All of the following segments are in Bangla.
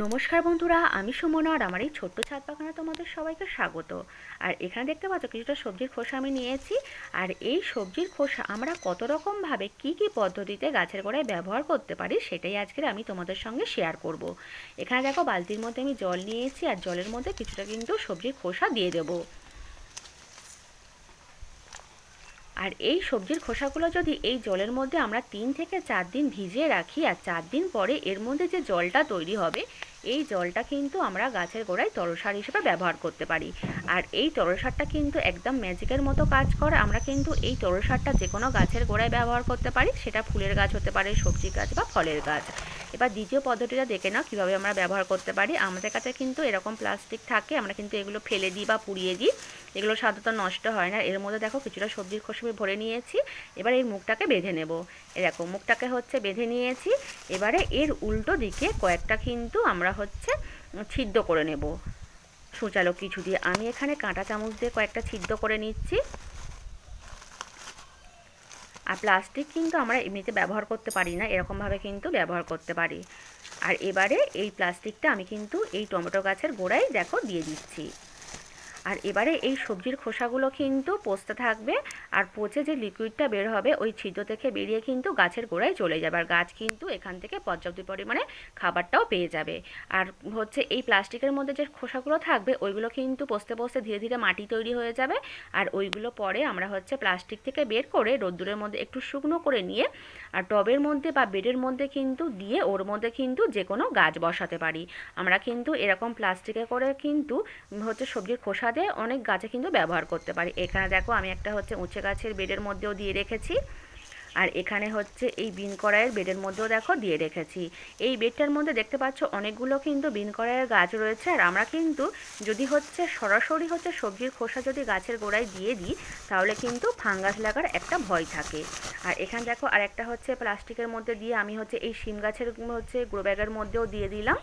নমস্কার বন্ধুরা, আমি সুমন আর আমার এই ছোট্ট ছাদ বাগানে তোমাদের সবাইকে স্বাগত। আর এখানে দেখতে পাচ্ছ, কিছুটা সবজির খোসা আমি নিয়েছি। আর এই সবজির খোসা আমরা কত রকমভাবে কি কি পদ্ধতিতে গাছের গোড়ায় ব্যবহার করতে পারি, সেটাই আজকের আমি তোমাদের সঙ্গে শেয়ার করব। এখানে দেখো, বালতির মধ্যে আমি জল নিয়েছি, আর জলের মধ্যে কিছুটা কিন্তু সবজির খোসা দিয়ে দেবো। আর এই সবজির খোসাগুলো যদি এই জলের মধ্যে আমরা তিন থেকে চার দিন ভিজিয়ে রাখি আর চার দিন পরে এর মধ্যে যে জলটা তৈরি হবে, এই জলটা কিন্তু আমরা গাছের গোড়ায় তরসার হিসেবে ব্যবহার করতে পারি। আর এই তরসারটা কিন্তু একদম ম্যাজিকের মতো কাজ করে। আমরা কিন্তু এই তরসারটা যে কোনো গাছের গোড়ায় ব্যবহার করতে পারি। সেটা ফুলের গাছ হতে পারে, সবজি গাছ বা ফলের গাছ। এবার দ্বিতীয় পদ্ধতিটা দেখে নাও কীভাবে আমরা ব্যবহার করতে পারি। আমাদের কাছে কিন্তু এরকম প্লাস্টিক থাকে, আমরা কিন্তু এগুলো ফেলে দিই বা পুড়িয়ে দিই। এগুলো সাধারণত নষ্ট হয় না। এর মধ্যে দেখো কিছুটা সবজির খোসবি ভরে নিয়েছি। এবার এই মুখটাকে বেঁধে নেব। এরকম মুখটাকে হচ্ছে বেঁধে নিয়েছি। এবারে এর উল্টো দিকে কয়েকটা কিন্তু আমরা হচ্ছে ছিদ্র করে নেব। সুচালো কিছু দিয়ে। আমি এখানে কাঁটা চামচ দিয়ে কয়েকটা ছিদ্র করে নিচ্ছি। প্লাস্টিক কিন্তু আমরা এমনিতে ব্যবহার করতে পারি না, এরকমভাবে কিন্তু ব্যবহার করতে পারি। আর এবারে এই প্লাস্টিকটা আমি কিন্তু এই টমেটো গাছের গোড়ায়, দেখো, দিয়ে দিচ্ছি। আর এবারে এই সবজির খোসাগুলো কিন্তু পচতে থাকবে আর পচে যে লিকুইডটা বের হবে, ওই ছিদ্র থেকে বেরিয়ে কিন্তু গাছের গোড়ায় চলে যাবে আর গাছ কিন্তু এখান থেকে পর্যাপ্ত পরিমাণে খাবারটাও পেয়ে যাবে। আর হচ্ছে এই প্লাস্টিকের মধ্যে যে খোসাগুলো থাকবে, ওইগুলো কিন্তু পচতে পচতে ধীরে ধীরে মাটি তৈরি হয়ে যাবে। আর ওইগুলো পরে আমরা হচ্ছে প্লাস্টিক থেকে বের করে রোদ্দুরের মধ্যে একটু শুকনো করে নিয়ে আর টবের মধ্যে বা বেডের মধ্যে কিন্তু দিয়ে ওর মধ্যে কিন্তু যে কোনো গাছ বসাতে পারি। আমরা কিন্তু এরকম প্লাস্টিকে করে কিন্তু হচ্ছে সবজির খোসা দিয়ে অনেক গাছে কিন্তু ব্যবহার করতে পারি। এখানে দেখো আমি একটা হচ্ছে উঁচে গাছের বেডের মধ্যেও দিয়ে রেখেছি। আর এখানে হচ্ছে এই বিন কড়াইয়ের বেডের মধ্যেও দেখো দিয়ে রেখেছি। এই বেডটার মধ্যে দেখতে পাচ্ছ অনেকগুলো কিন্তু বিন কড়াইয়ের গাছ রয়েছে। আর আমরা কিন্তু যদি হচ্ছে সরাসরি হচ্ছে সবজির খোসা যদি গাছের গোড়ায় দিয়ে দিই, তাহলে কিন্তু ফাঙ্গাস লাগার একটা ভয় থাকে। আর এখানে দেখো আর একটা হচ্ছে প্লাস্টিকের মধ্যে দিয়ে আমি হচ্ছে এই শিম গাছের হচ্ছে গ্রো ব্যাগের মধ্যেও দিয়ে দিলাম।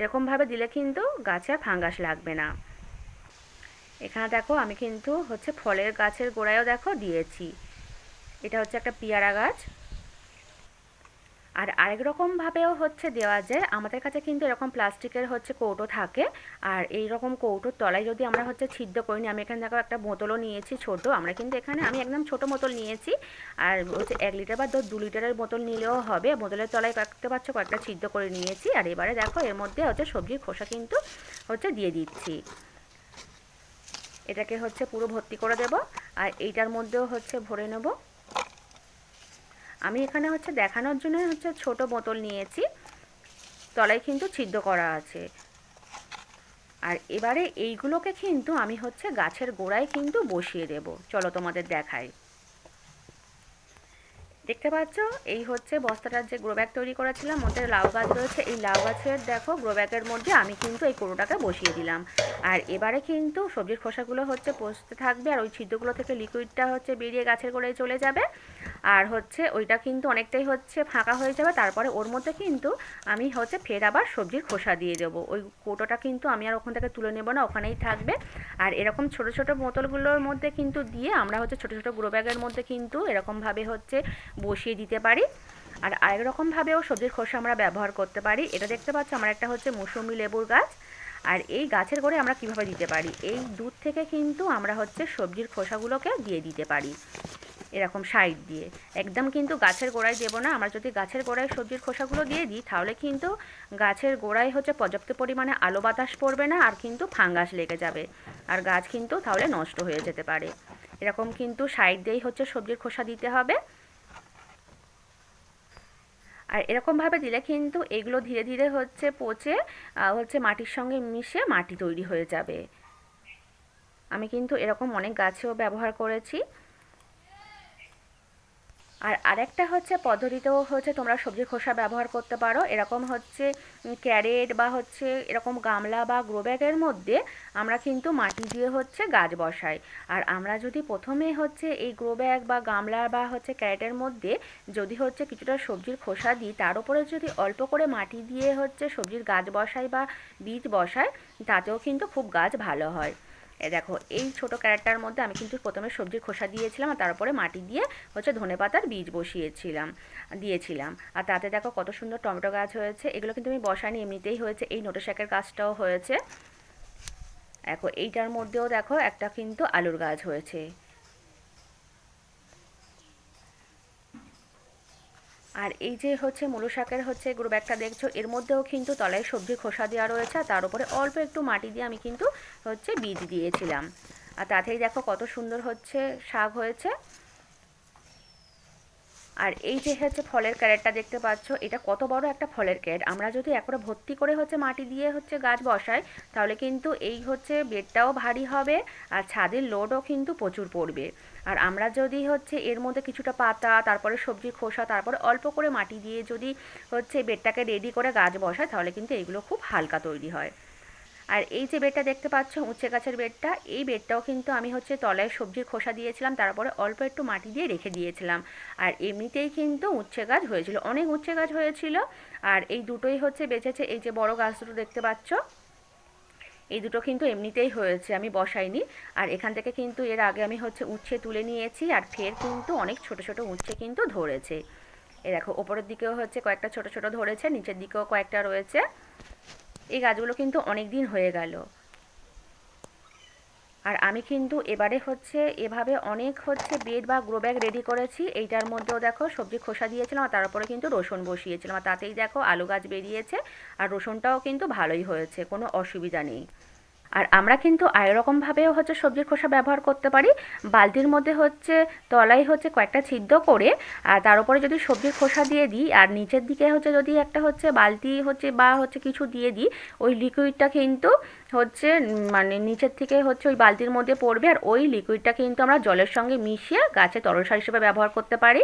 এরকমভাবে দিলে কিন্তু গাছে ফাঙ্গাস লাগবে না। এখানে দেখো আমি কিন্তু হচ্ছে ফলের গাছের গোড়ায়ও দেখো দিয়েছি। এটা হচ্ছে একটা পেয়ারা গাছ। আর আরেক রকমভাবেও হচ্ছে দেওয়া যায়, আমাদের কাছে কিন্তু এরকম প্লাস্টিকের হচ্ছে কৌটো থাকে। আর এই রকম কৌটোর তলায় যদি আমরা হচ্ছে ছিদ্র করি নি, আমি এখানে দেখো একটা বোতলও নিয়েছি ছোট। আমরা কিন্তু এখানে, আমি একদম ছোট বোতল নিয়েছি। আর হচ্ছে এক লিটার বা দু লিটারের বোতল নিলেও হবে। বোতলের তলায় দেখতে পাচ্ছ কয়েকটা ছিদ্র করে নিয়েছি। আর এবারে দেখো এর মধ্যে হচ্ছে সবজির খোসা কিন্তু হচ্ছে দিয়ে দিচ্ছি। এটাকে হচ্ছে পুরো ভর্তি করে দেব আর এইটার মধ্যেও হচ্ছে ভরে নেব। আমি এখানে হচ্ছে দেখানোর জন্য হচ্ছে ছোট বোতল নিয়েছি, তলায় কিন্তু ছিদ্র করা আছে। আর এবারে এইগুলোকে কিন্তু আমি হচ্ছে গাছের গোড়ায় কিন্তু বসিয়ে দেব। চলো তোমাদের দেখাই। দেখতে পাচ্ছ? এই হচ্ছে বস্তাটার যে গ্রো ব্যাগ তৈরি করেছিলাম মধ্যে লাউ গাছ রয়েছে। এই লাউ গাছের দেখো গ্রো ব্যাগের মধ্যে আমি কিন্তু এই কোনোটাকে বসিয়ে দিলাম। আর এবারে কিন্তু সবজির খোসাগুলো হচ্ছে পচতে থাকবে, আর ওই ছিদ্রগুলো থেকে লিকুইডটা হচ্ছে বেরিয়ে গাছের গোড়ায় চলে যাবে। আর হচ্ছে ওইটা কিন্তু অনেকটাই হচ্ছে ফাঁকা হয়ে যাবে। তারপরে ওর মধ্যে কিন্তু আমি হচ্ছে ফের আবার সবজির খোসা দিয়ে দেবো। ওই কোটোটা কিন্তু আমি আর ওখান থেকে তুলে নেব না, ওখানেই থাকবে। আর এরকম ছোট ছোট বোতলগুলোর মধ্যে কিন্তু দিয়ে আমরা হচ্ছে ছোট ছোট গ্রো ব্যাগের মধ্যে কিন্তু এরকমভাবে হচ্ছে বসিয়ে দিতে পারি। আর আরেক রকমভাবেও সবজির খোসা আমরা ব্যবহার করতে পারি। এটা দেখতে পাচ্ছ আমার একটা হচ্ছে মৌসুমি লেবুর গাছ। আর এই গাছের গোড়ে আমরা কীভাবে দিতে পারি? এই দুধ থেকে কিন্তু আমরা হচ্ছে সবজির খোসাগুলোকে দিয়ে দিতে পারি। এরকম সাইড দিয়ে। একদম কিন্তু গাছের গোড়ায় দেবো না। আমরা যদি গাছের গোড়ায় সবজির খোসাগুলো দিয়ে দিই, তাহলে কিন্তু গাছের গোড়ায় হচ্ছে পর্যাপ্ত পরিমাণে আলো বাতাস পড়বে না আর কিন্তু ফাঙ্গাস লেগে যাবে। আর গাছ কিন্তু তাহলে নষ্ট হয়ে যেতে পারে। এরকম কিন্তু সাইড দিয়েই হচ্ছে সবজির খোসা দিতে হবে। আর এরকমভাবে দিলে কিন্তু এগুলো ধীরে ধীরে হচ্ছে পচে হচ্ছে মাটির সঙ্গে মিশে মাটি তৈরি হয়ে যাবে। আমি কিন্তু এরকম অনেক গাছেও ব্যবহার করেছি। আর আরেকটা হচ্ছে পদ্ধতিতেও হচ্ছে তোমরা সবজি খোসা ব্যবহার করতে পারো। এরকম হচ্ছে ক্যারেট বা হচ্ছে এরকম গামলা বা গ্রো ব্যাগের মধ্যে আমরা কিন্তু মাটি দিয়ে হচ্ছে গাছ বসাই। আর আমরা যদি প্রথমে হচ্ছে এই গ্রো ব্যাগ বা গামলা বা হচ্ছে ক্যারেটের মধ্যে যদি হচ্ছে কিছুটা সবজির খোসা দিই, তার উপরে যদি অল্প করে মাটি দিয়ে হচ্ছে সবজির গাছ বসাই বা বীজ বসাই, তাতেও কিন্তু খুব গাছ ভালো হয়। এ দেখো, এই ছোট ক্যারেটটার মধ্যে আমি কিন্তু প্রথমে সবজির খোসা দিয়েছিলাম আর তারপরে মাটি দিয়ে হচ্ছে ধনে পাতার বীজ বসিয়েছিলাম, দিয়েছিলাম। আর তাতে দেখো কত সুন্দর টমেটো গাছ হয়েছে, এগুলো কিন্তু আমি বসানি এমনিতেই হয়েছে। এই নোটো শাকের গাছটাও হয়েছে। দেখো, এইটার মধ্যেও দেখো একটা কিন্তু আলুর গাছ হয়েছে। আর এই যে হচ্ছে মূলো শাকের হচ্ছে গ্রো ব্যাগটা দেখছ, এর মধ্যেও কিন্তু তলায় সবজি খোসা দেওয়া রয়েছে তার উপরে অল্প একটু মাটি দিয়ে আমি কিন্তু হচ্ছে বীজ দিয়েছিলাম। আর তাতেই দেখো কত সুন্দর হচ্ছে শাক হয়েছে। আর এই যে হচ্ছে ফলের ক্যারেটটা দেখতে পাচ্ছ, এটা কত বড় একটা ফলের ক্যারেট। আমরা যদি একবারে ভর্তি করে হচ্ছে মাটি দিয়ে হচ্ছে গাছ বসাই, তাহলে কিন্তু এই হচ্ছে বেডটাও ভারী হবে আর ছাদের লোডও কিন্তু প্রচুর পড়বে। আর আমরা যদি হচ্ছে এর মধ্যে কিছুটা পাতা, তারপরে সবজির খোসা, তারপরে অল্প করে মাটি দিয়ে যদি হচ্ছে বেডটাকে রেডি করে গাছ বসাই, তাহলে কিন্তু এইগুলো খুব হালকা তৈরি হয়। আর এই যে বেডটা দেখতে পাচ্ছ, উচ্ছে গাছের বেডটা, এই বেডটাও কিন্তু আমি হচ্ছে তলায় সবজির খোসা দিয়েছিলাম, তারপরে অল্প একটু মাটি দিয়ে রেখে দিয়েছিলাম। আর এমনিতেই কিন্তু উচ্ছে গাছ হয়েছিল, অনেক উচ্ছে গাছ হয়েছিল। আর এই দুটোই হচ্ছে বেঁচেছে, এই যে বড় গাছ দুটো দেখতে পাচ্ছ, এই দুটো কিন্তু এমনিতেই হয়েছে, আমি বসাইনি। আর এখান থেকে কিন্তু এর আগে আমি হচ্ছে উচ্ছে তুলে নিয়েছি, আর ফের কিন্তু অনেক ছোট ছোট উচ্ছে কিন্তু ধরেছে। এ দেখো, ওপরের দিকেও হচ্ছে কয়েকটা ছোট ছোট ধরেছে, নিচের দিকেও কয়েকটা রয়েছে। এই গাছগুলো কিন্তু অনেক দিন হয়ে গেল। আর আমি কিন্তু এবারে হচ্ছে এভাবে অনেক হচ্ছে বেড বা গ্রো ব্যাগ রেডি করেছি। এইটার মধ্যেও দেখো সবজি খোসা দিয়েছিলাম আর তারপরে কিন্তু রসুন বসিয়েছিলাম। আর তাতেই দেখো আলু গাছ বেরিয়েছে। আর রসুনটাও কিন্তু ভালোই হয়েছে, কোনো অসুবিধা নেই। আর আমরা কিন্তু আরেকরকমভাবেও হচ্ছে সবজির খোসা ব্যবহার করতে পারি। বালতির মধ্যে হচ্ছে, তলায় হচ্ছে কয়েকটা ছিদ্র করে, আর তার উপরে যদি সবজির খোসা দিয়ে দিই, আর নিচের দিকে হচ্ছে যদি একটা হচ্ছে বালতি হচ্ছে বা হচ্ছে কিছু দিয়ে দিই, ওই লিকুইডটা কিন্তু হচ্ছে মানে নিচের থেকে হচ্ছে ওই বালতির মধ্যে পড়বে, আর ওই লিকুইডটা কিন্তু আমরা জলের সঙ্গে মিশিয়ে গাছে তরল সার হিসেবে ব্যবহার করতে পারি।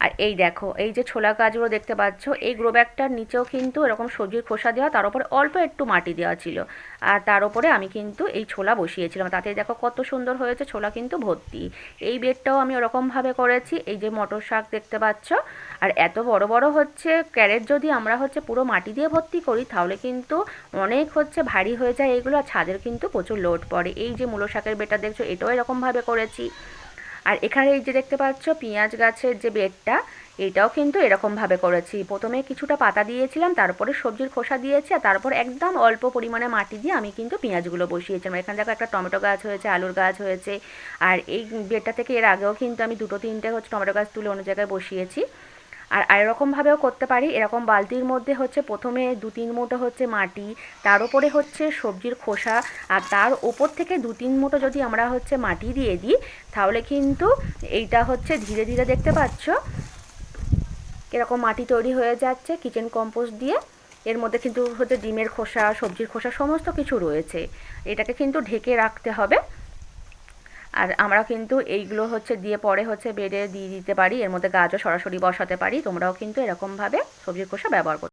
আর এই দেখো, এই যে ছোলা গাছগুলো দেখতে পাচ্ছ, এই গ্রো ব্যাগটার নিচেও কিন্তু এরকম সবজির খোসা দেওয়া, তার উপরে অল্প একটু মাটি দেওয়া ছিল। আর তার উপরে আমি কিন্তু এই ছোলা বসিয়েছিলাম। তাতে দেখো কত সুন্দর হয়েছে, ছোলা কিন্তু ভর্তি। এই বেডটাও আমি ওরকমভাবে করেছি, এই যে মটর শাক দেখতে পাচ্ছ। আর এত বড় বড় হচ্ছে, ক্যারেট যদি আমরা হচ্ছে পুরো মাটি দিয়ে ভর্তি করি, তাহলে কিন্তু অনেক হচ্ছে ভারী হয়ে যায় এইগুলো আর ছাদের কিন্তু প্রচুর লোড পড়ে। এই যে মূলো শাকের বেটা দেখছ, এটাও এরকমভাবে করেছি। আর এখানে এই যে দেখতে পাচ্ছ পেঁয়াজ গাছের যে বেডটা, এটাও কিন্তু এরকমভাবে করেছি। প্রথমে কিছুটা পাতা দিয়েছিলাম, তারপরে সবজির খোসা দিয়েছি আর তারপর একদম অল্প পরিমাণে মাটি দিয়ে আমি কিন্তু পেঁয়াজগুলো বসিয়েছিলাম এখানে দেখো একটা টমেটো গাছ হয়েছে, আলুর গাছ হয়েছে, আর এই বেডটা থেকে এর আগেও কিন্তু আমি দুটো তিনটে হচ্ছে টমেটো গাছ তুলে অন্য জায়গায় বসিয়েছি। আর এরকমভাবেও করতে পারি। এরকম বালতির মধ্যে হচ্ছে প্রথমে দু তিন মুঠো হচ্ছে মাটি, তার উপরে হচ্ছে সবজির খোসা আর তার ওপর থেকে দু তিন মুঠো যদি আমরা হচ্ছে মাটি দিয়ে দিই, তাহলে কিন্তু এইটা হচ্ছে ধীরে ধীরে দেখতে পাচ্ছ এরকম মাটি তৈরি হয়ে যাচ্ছে কিচেন কম্পোস্ট দিয়ে। এর মধ্যে কিন্তু হচ্ছে ডিমের খোসা, সবজির খোসা, সমস্ত কিছু রয়েছে। এটাকে কিন্তু ঢেকে রাখতে হবে। আর আমরা কিন্তু এইগুলো হচ্ছে দিয়ে পরে হচ্ছে বেডে দিয়ে দিতে পারি। এর মধ্যে গাছও সরাসরি বসাতে পারি। তোমরাও কিন্তু এরকমভাবে সবজির খোসা ব্যবহার করতে